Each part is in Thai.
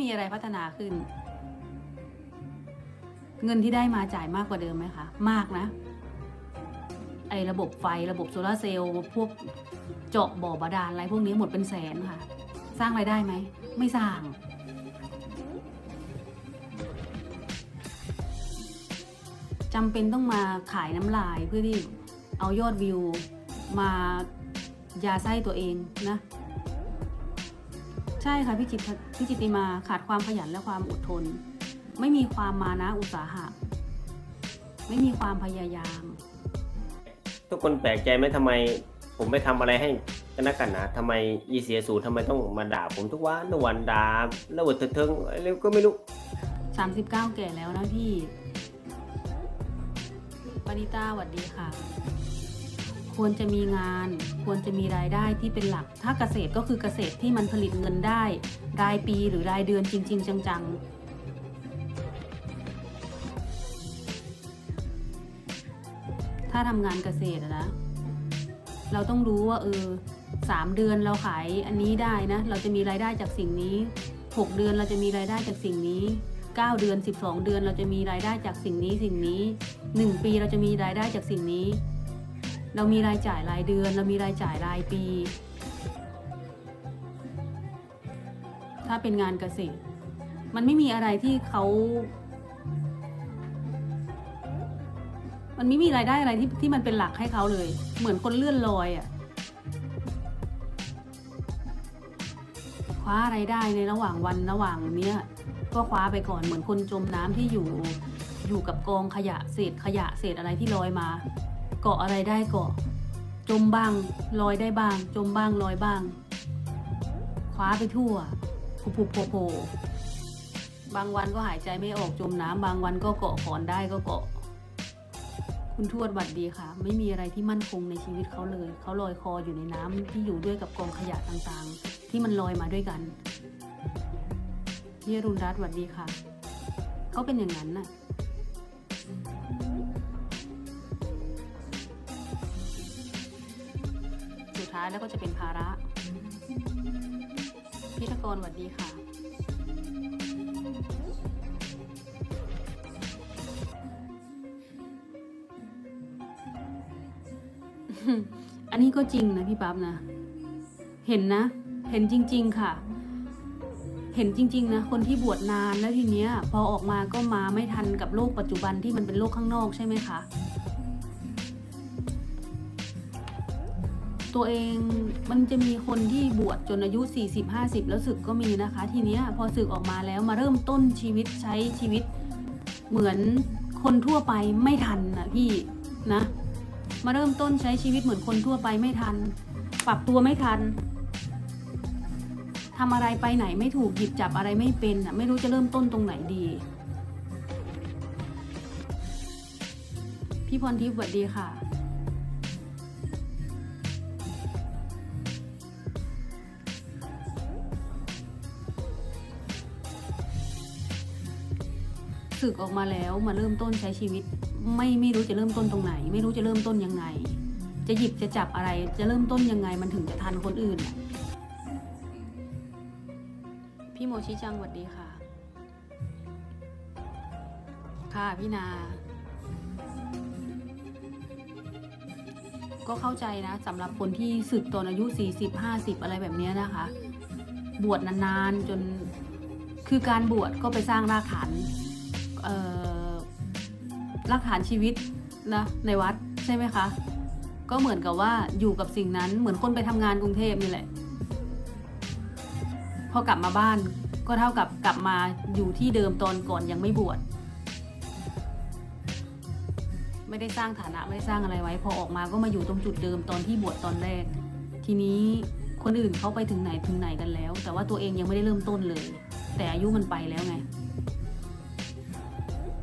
มีอะไรพัฒนาขึ้น เงินที่ได้มาจ่ายมากกว่าเดิมไหมคะ มากนะ ไอ้ระบบไฟระบบโซลาเซลล์พวกเจาะบ่อบาดาลอะไรพวกนี้หมดเป็นแสนค่ะ สร้างไรายได้ไหม ไม่สร้าง จำเป็นต้องมาขายน้ำลายเพื่อที่เอายอดวิว มายาไส้ตัวเองนะ ใช่ค่ะพี่จิตพี่จิตติมาขาดความขยันและความอดทน ไม่มีความมานะอุตสาหะ ไม่มีความพยายาม ทุกคนแปลกใจไหมทำไม ผมไปทำอะไรให้กันนักกันหนะทำไมอีเสียสูทำไมต้องมาด่าผมทุกวันทุกวันด่าแล้ววดเถิงๆอะไรก็ไม่รู้ 39 แก่แล้วนะพี่ปณิต้าสวัสดีค่ะ ควรจะมีงาน ควรจะมีรายได้ที่เป็นหลัก ถ้าเกษตรก็คือเกษตรที่มันผลิตเงินได้ รายปีหรือรายเดือนจริง ๆ จังๆถ้าทำงานเกษตรนะ เราต้องรู้ว่าเออสามเดือนเราขายอันนี้ได้นะ เราจะมีรายได้จากสิ่งนี้ 6 เดือนเราจะมีรายได้จากสิ่งนี้ 9 เดือน 12 เดือนเราจะมีรายได้จากสิ่งนี้สิ่งนี้ 1 ปีเราจะมีรายได้จากสิ่งนี้ เรามีรายจ่ายรายเดือน เรามีรายจ่ายรายปี ถ้าเป็นงานเกษตร มันไม่มีอะไรที่เขา มันไม่มีรายได้อะไรที่ที่มันเป็นหลักให้เขาเลย เหมือนคนเลื่อนลอยอะ่ะคว้าอะไรายได้ในระหว่างวันระหว่างเนี้ยก็คว้าไปก่อนเหมือนคนจมน้ำที่อยู่อยู่กับกองขยะเศษขยะเศษอะไรที่ลอยมา เกาะอะไรได้เกาะ จมบ้างลอยได้บ้าง จมบ้างลอยบ้าง คว้าไปทั่วผูผูโผโผบางวันก็หายใจไม่ออกจมน้ำบางวันก็เกาะขอนได้ก็เกาะ คุณทวดหวัดดีค่ะ ไม่มีอะไรที่มั่นคงในชีวิตเขาเลย เขาลอยคออยู่ในน้ำที่อยู่ด้วยกับกองขยะต่างๆ ที่มันลอยมาด้วยกันพี่อรุณรัตน์หวัดดีค่ะ เขาเป็นอย่างนั้นน่ะ้าแล้วก็จะเป็นภาระพิธกรหวัดดีค่ะ อันนี้ก็จริงนะพี่ปั๊บนะ เห็นนะ เห็นจริง ๆ ค่ะ เห็นจริง ๆ นะ คนที่บวชนานแล้วทีเนี้ย พอออกมาก็มาไม่ทันกับโลกปัจจุบันที่มันเป็นโลกข้างนอกใช่ไหมคะ ตัวเองมันจะมีคนที่บวชจนอายุ 40-50 แล้วศึกก็มีนะคะ ทีเนี้ยพอศึกออกมาแล้วมาเริ่มต้นชีวิตใช้ชีวิต เหมือนคนทั่วไปไม่ทันนะพี่นะมาเริ่มต้นใช้ชีวิตเหมือนคนทั่วไปไม่ทัน ปรับตัวไม่ทันทำอะไรไปไหนไม่ถูกหยิบจับอะไรไม่เป็นอะไม่รู้จะเริ่มต้นตรงไหนดี พี่พรทิพย์สวัสดีค่ะ สึกออกมาแล้วมาเริ่มต้นใช้ชีวิต ไม่ไม่รู้จะเริ่มต้นตรงไหน ไม่รู้จะเริ่มต้นยังไง จะหยิบจะจับอะไร จะเริ่มต้นยังไงมันถึงจะทันคนอื่น พี่โมชิจังสวัสดีค่ะ ค่ะพี่นา ก็เข้าใจนะสำหรับคนที่สึกตอนอายุ 40 50 อะไรแบบนี้นะคะ บวชนานๆจนคือการบวชก็ไปสร้างรากฐาน รากฐานชีวิตนะในวัดใช่ไหมคะ ก็เหมือนกับว่าอยู่กับสิ่งนั้นเหมือนคนไปทำงานกรุงเทพนี่แหละ พอกลับมาบ้านก็เท่ากับกลับมาอยู่ที่เดิมตอนก่อนยังไม่บวชไม่ได้สร้างฐานะไม่ได้สร้างอะไรไว้ พอออกมาก็มาอยู่ตรงจุดเดิมตอนที่บวชตอนแรก ทีนี้คนอื่นเขาไปถึงไหนถึงไหนกันแล้ว แต่ว่าตัวเองยังไม่ได้เริ่มต้นเลย แต่อายุมันไปแล้วไง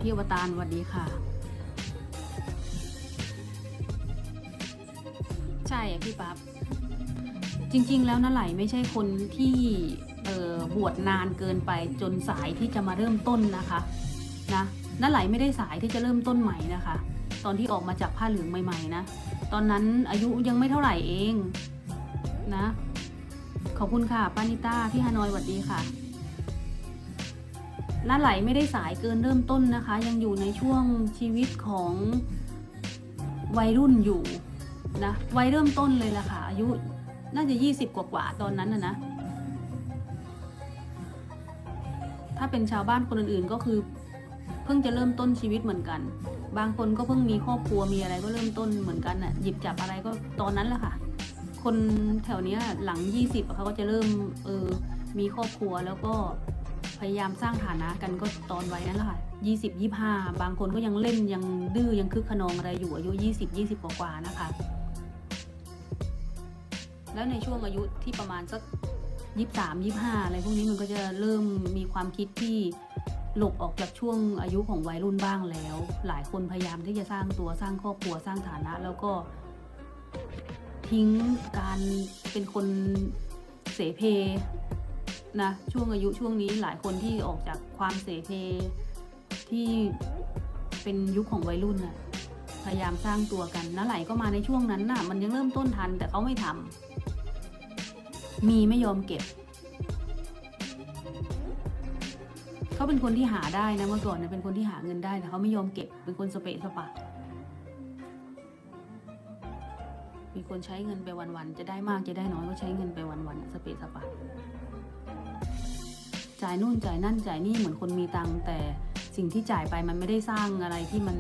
พี่อวตารสวัสดีค่ะ ใช่พี่ปั๊บจริง ๆ แล้วน้าไหลไม่ใช่คนที่บวชนานเกินไปจนสายที่จะมาเริ่มต้นนะคะนะน้าไหลไม่ได้สายที่จะเริ่มต้นใหม่นะคะ ตอนที่ออกมาจากผ้าเหลืองใหม่ๆนะ ตอนนั้นอายุยังไม่เท่าไหร่เองนะ ขอบคุณค่ะป้านิต้าพี่ฮานอยสวัสดีค่ะ น้าไหลไม่ได้สายเกินเริ่มต้นนะคะ ยังอยู่ในช่วงชีวิตของวัยรุ่นอยู่นะวัยเริ่มต้นเลยล่ะค่ะ อายุน่าจะยี่สิบกว่าๆตอนนั้นนะนะ ถ้าเป็นชาวบ้านคนอื่นๆก็คือ เพิ่งจะเริ่มต้นชีวิตเหมือนกัน บางคนก็เพิ่งมีครอบครัวมีอะไรก็เริ่มต้นเหมือนกันน่ะหยิบจับอะไรก็ตอนนั้นแหละค่ะ คนแถวเนี้ยหลังยี่สิบเขาก็จะเริ่มเออมีครอบครัวแล้วก็ พยายามสร้างฐานะกันก็ตอนวัยนั้นแหละค่ะยี่สิบยี่ห้าบางคนก็ยังเล่นยังดื้อยังคึกขนองอะไรอยู่อายุยี่สิบยี่สิบกว่านะคะ แล้วในช่วงอายุที่ประมาณสักยี่สามยี่ห้าอะไรพวกนี้มันก็จะเริ่มมีความคิดที่หลบออกจากช่วงอายุของวัยรุ่นบ้างแล้ว หลายคนพยายามที่จะสร้างตัวสร้างครอบครัวสร้างฐานะ แล้วก็ ทิ้งการเป็นคนเสเพ นะช่วงอายุช่วงนี้หลายคนที่ออกจากความเสเพที่เป็นยุคของวัยรุ่นน่ะพยายามสร้างตัวกันน้าไหลก็มาในช่วงนั้นน่ะ มันยังเริ่มต้นทันแต่เขาไม่ทำมีไม่ยอมเก็บ เขาเป็นคนที่หาได้นะเมื่อก่อนเนี่ยเป็นคนที่หาเงินได้แต่เขาไม่ยอมเก็บ เป็นคนสเปะสปะ มีคนใช้เงินไปวันๆจะได้มากจะได้น้อยก็ใช้เงินไปวันๆสเปะสปะ จ่ายนู่นจ่ายนั่นจ่ายนี่เหมือนคนมีตังแต่สิ่งที่จ่ายไปมันไม่ได้สร้างอะไรที่มัน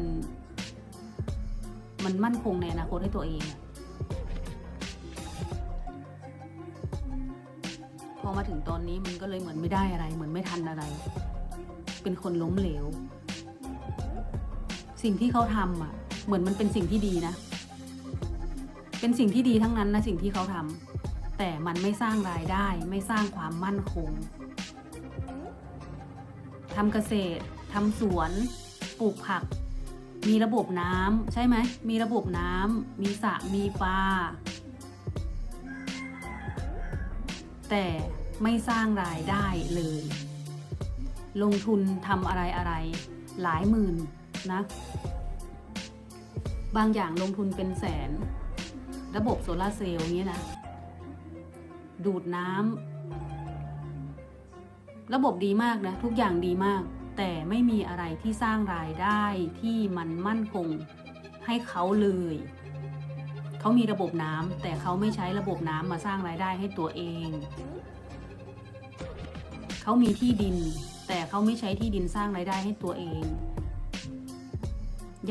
มันมั่นคงในอนาคตให้ตัวเอง พอมาถึงตอนนี้มันก็เลยเหมือนไม่ได้อะไร เหมือนไม่ทันอะไร เป็นคนล้มเหลว สิ่งที่เขาทำอะ เหมือนมันเป็นสิ่งที่ดีนะ เป็นสิ่งที่ดีทั้งนั้นนะสิ่งที่เขาทำแต่มันไม่สร้างรายได้ไม่สร้างความมั่นคง ทำเกษตรทำสวนปลูกผัก มีระบบน้ำใช่ไหมมีระบบน้ำมีสระมีปลาแต่ไม่สร้างรายได้เลย ลงทุนทำอะไรอะไรหลายหมื่นนะ บางอย่างลงทุนเป็นแสน ระบบโซลาเซลล์เงี้ยนะ ดูดน้ำ ระบบดีมากนะ ทุกอย่างดีมาก แต่ไม่มีอะไรที่สร้างรายได้ที่มันมั่นคงให้เขาเลย เขามีระบบน้ำแต่เขาไม่ใช้ระบบน้ำมาสร้างรายได้ให้ตัวเอง เขามีที่ดิน แต่เขาไม่ใช้ที่ดินสร้างรายได้ให้ตัวเอง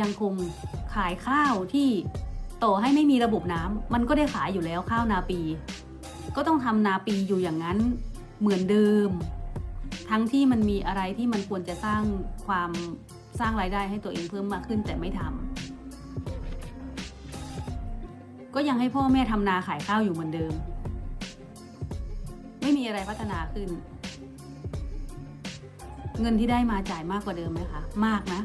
ยังคงขายข้าวที่ต่อให้ไม่มีระบบน้ำมันก็ได้ขายอยู่แล้วข้าวนาปี ก็ต้องทำนาปีอยู่อย่างนั้นเหมือนเดิม ทั้งที่มันมีอะไรที่มันควรจะสร้างความสร้างรายได้ให้ตัวเองเพิ่มมากขึ้นแต่ไม่ทำก็ยังให้พ่อแม่ทำนาขายข้าวอยู่เหมือนเดิม ไม่มีอะไรพัฒนาขึ้น เงินที่ได้มาจ่ายมากกว่าเดิมไหมคะ มากนะ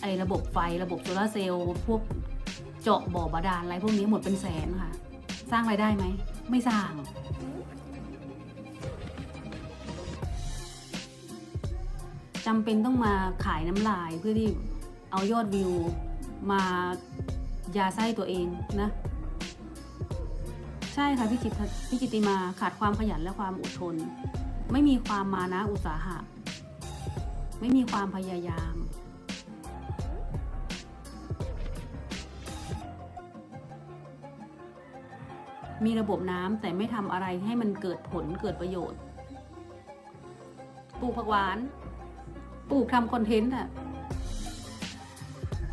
ไอ้ระบบไฟระบบโซลาเซลล์พวกเจาะบ่อบาดาลอะไรพวกนี้หมดเป็นแสนค่ะ สร้างรายได้ไหม ไม่สร้าง จำเป็นต้องมาขายน้ำลายเพื่อที่เอายอดวิวมายาไส้ตัวเองนะ ใช่ค่ะพี่จิตพี่จิติมาขาดความขยันและความอดทน ไม่มีความมานะอุตสาหะ ไม่มีความพยายามมีระบบน้ำแต่ไม่ทำอะไรให้มันเกิดผลเกิดประโยชน์ ปลูกผักหวาน ปลูกทำคอนเทนต์อะ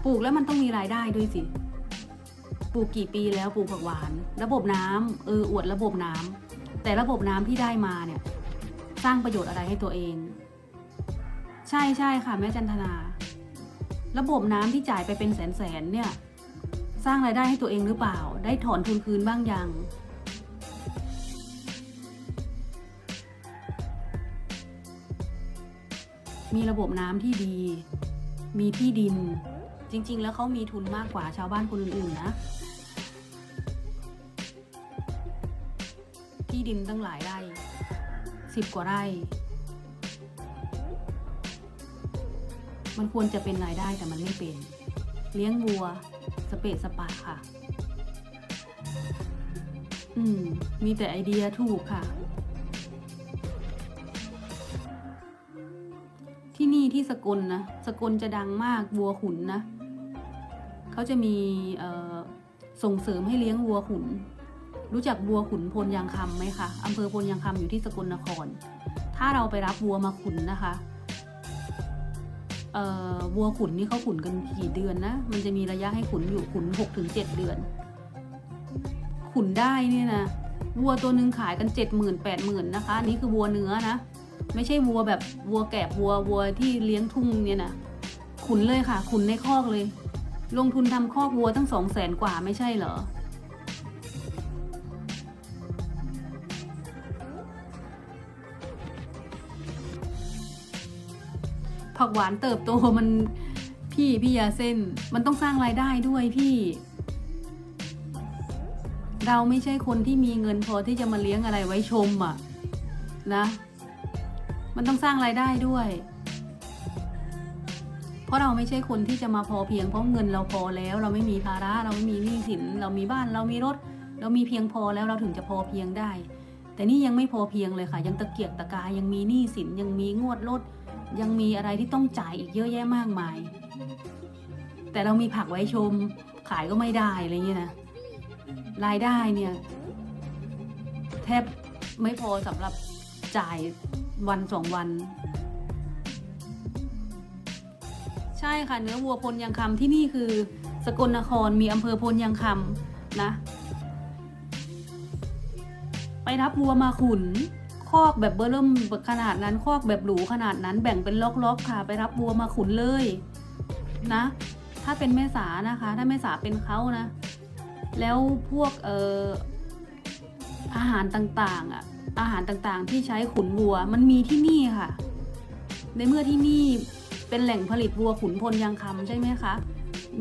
ปลูกแล้วมันต้องมีรายได้ด้วยสิ ปลูกกี่ปีแล้วปลูกผักหวาน ระบบน้ำเอออวดระบบน้ำแต่ระบบน้ำที่ได้มาเนี่ย สร้างประโยชน์อะไรให้ตัวเอง ใช่ใช่ค่ะแม่จันทนา ระบบน้ำที่จ่ายไปเป็นแสนแสนเนี่ย สร้างรายได้ให้ตัวเองหรือเปล่า ได้ถอนทุนคืนบ้างยัง มีระบบน้ำที่ดี มีที่ดิน จริง ๆ แล้วเขามีทุนมากกว่าชาวบ้านคนอื่นๆนะ ที่ดินตั้งหลายไร่สิบกว่าไร่ มันควรจะเป็นรายได้แต่มันไม่เป็น เลี้ยงวัว สเปะสปะค่ะ อืม มีแต่ไอเดียถูกค่ะ ที่สกลนะสกลจะดังมากวัวขุนนะเขาจะมีส่งเสริมให้เลี้ยงวัวขุน รู้จักวัวขุนพลยางคำไหมคะอำเภอพลยางคำอยู่ที่สกลนคร ถ้าเราไปรับวัวมาขุนนะคะวัวขุนนี่เขาขุนกันกี่เดือนนะ มันจะมีระยะให้ขุนอยู่ขุนหกถึงเจ็ดเดือน ขุนได้เนี่ยนะวัวตัวหนึ่งขายกันเจ็ดหมื่นแปดหมื่นนะคะอันนี่คือวัวเนื้อนะ ไม่ใช่วัวแบบวัวแกบวัววัวที่เลี้ยงทุ่งเนี่ยนะขุนเลยค่ะ ขุนในคอกเลย ลงทุนทำคอกวัวตั้งสองแสนกว่าไม่ใช่เหรอผักหวานเติบโตมันพี่พี่ยาเส้น มันต้องสร้างรายได้ด้วยพี่ เราไม่ใช่คนที่มีเงินพอที่จะมาเลี้ยงอะไรไว้ชมอะ นะ มันต้องสร้างรายได้ด้วย เพราะเราไม่ใช่คนที่จะมาพอเพียงเพราะเงินเราพอแล้ว เราไม่มีภาระเราไม่มีหนี้สิน เรามีบ้านเรามีรถ เรามีเพียงพอแล้วเราถึงจะพอเพียงได้ แต่นี่ยังไม่พอเพียงเลยค่ะ ยังตะเกียกตะกายยังมีหนี้สินยังมีงวดรถยังมีอะไรที่ต้องจ่ายอีกเยอะแยะมากมาย แต่เรามีผักไว้ชม ขายก็ไม่ได้อะไรเงี้ยนะรายได้เนี่ย แทบไม่พอสำหรับจ่าย วันสองวัน ใช่ค่ะเนื้อวัวพลยังคำที่นี่คือสกลนครมีอำเภอพลยังคำนะ ไปรับวัวมาขุนคอกแบบเบอร์เริ่มขนาดนั้นคอกแบบหรูขนาดนั้นแบ่งเป็นล็อกๆค่ะ ไปรับวัวมาขุนเลยนะ ถ้าเป็นแม่สานะคะ ถ้าแม่สาเป็นเขานะ แล้วพวกเอ่ออาหารต่างๆอะ อาหารต่างๆ ที่ใช้ขุนวัวมันมีที่นี่ค่ะ ในเมื่อที่นี่เป็นแหล่งผลิตวัวขุนพลยางคำใช่ไหมคะ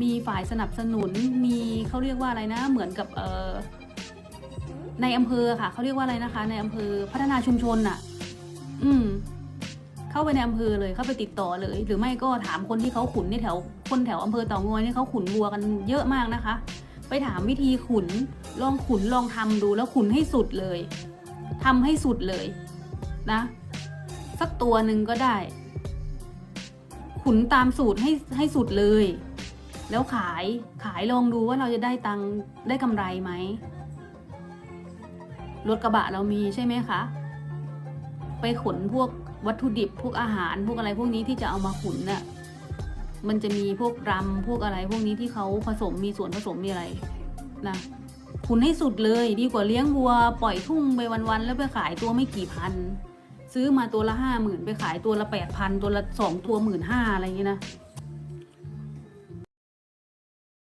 มีฝ่ายสนับสนุนมีเขาเรียกว่าอะไรนะ เหมือนกับเออในอำเภอค่ะเขาเรียกว่าอะไรนะคะ ในอำเภอพัฒนาชุมชนน่ะ อืม เข้าไปในอำเภอเลยเข้าไปติดต่อเลย หรือไม่ก็ถามคนที่เขาขุนในแถว คนแถวอำเภอเต่างอยนี่เขาขุนวัวกันเยอะมากนะคะ ไปถามวิธีขุนลองขุนลองทำดูแล้วขุนให้สุดเลย ทำให้สุดเลยนะ สักตัวหนึ่งก็ได้ ขุนตามสูตรให้ให้สุดเลย แล้วขายขายลองดูว่าเราจะได้ตังได้กำไรไหมรถกระบะเรามีใช่ไหมคะ ไปขนพวกวัตถุดิบพวกอาหารพวกอะไรพวกนี้ที่จะเอามาขุนน่ะมันจะมีพวกรำพวกอะไรพวกนี้ที่เขาผสมมีส่วนผสมมีอะไรนะ ทุนให้สุดเลยดีกว่าเลี้ยงวัวปล่อยทุ่งไปวันๆแล้วไปขายตัวไม่กี่พัน ซื้อมาตัวละห้าหมื่นไปขายตัวละแปดพันตัวละสองตัวหมื่นห้าอะไรอย่างเงี้ยนะ